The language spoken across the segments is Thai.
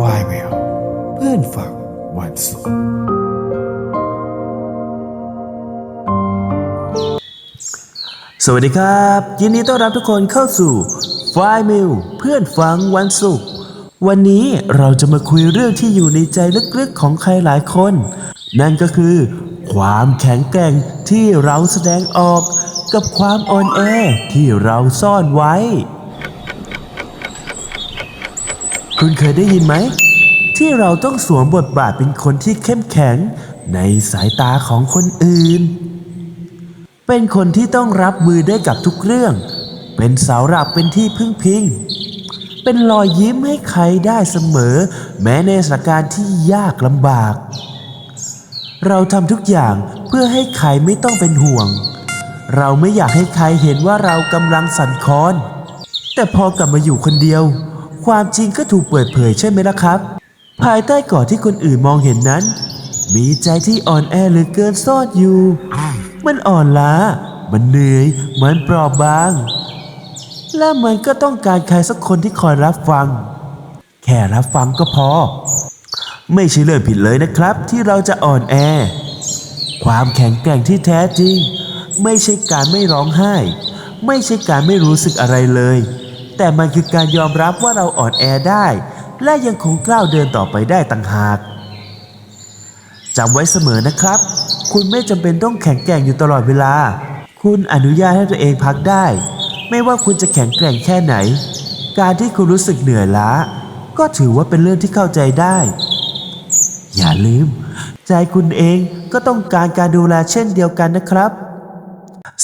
Fly w e l l เพื่อนฝังวันศุกร์สวัสดีครับ ยินดีต้อนรับทุกคนเข้าสู่ฟ i มิลเพื่อนฟังวันศุกร์วันนี้เราจะมาคุยเรื่องที่อยู่ในใจลึกๆของใครหลายคน นั่นก็คือ ความแข็งแกร่งที่เราแสดงออก กับความอ่อนแอที่เราซ่อนไว้ คุณเคยได้ยินไหม ที่เราต้องสวมบทบาทเป็นคนที่เข้มแข็ง ในสายตาของคนอื่น เป็นคนที่ต้องรับมือได้กับทุกเรื่อง เป็นเสาหลักเป็นที่พึ่งพิง เป็นรอยยิ้มให้ใครได้เสมอ แม้ในสถานการณ์ที่ยากลำบาก เราทำทุกอย่างเพื่อให้ใครไม่ต้องเป็นห่วง เราไม่อยากให้ใครเห็นว่าเรากำลังสั่นคลอนแต่พอกลับมาอยู่คนเดียว ความจริงก็ถูกเปิดเผยใช่ไหมล่ะครับ ภายใต้ก่อนที่คนอื่นมองเห็นนั้น มีใจที่อ่อนแอเหลือเกินซ่อนอยู่ มันอ่อนล้า มันเหนื่อย มันเปราะบาง และมันก็ต้องการใครสักคนที่คอยรับฟัง แค่รับฟังก็พอ ไม่ใช่เรื่องผิดเลยนะครับ ที่เราจะอ่อนแอ ความแข็งแกร่งที่แท้จริง ไม่ใช่การไม่ร้องไห้ ไม่ใช่การไม่รู้สึกอะไรเลย แต่มันคือการยอมรับว่าเราอ่อนแอได้ และยังคงกล้าวเดินต่อไปได้ต่างหากจำไว้เสมอนะครับ คุณไม่จำเป็นต้องแข็งแกร่งอยู่ตลอดเวลา คุณอนุญาตให้ตัวเองพักได้ ไม่ว่าคุณจะแข็งแกร่งแค่ไหน การที่คุณรู้สึกเหนื่อยล้า ก็ถือว่าเป็นเรื่องที่เข้าใจได้ อย่าลืม ใจคุณเองก็ต้องการการดูแลเช่นเดียวกันนะครับ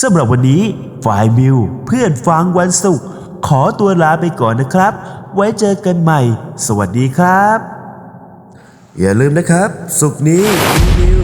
สำหรับวันนี้ฝ่ายมิว เพื่อนฟังวันศุกร์ ขอตัวลาไปก่อนนะครับ ไว้เจอกันใหม่ สวัสดีครับ อย่าลืมนะครับ สุกนี้รีวิว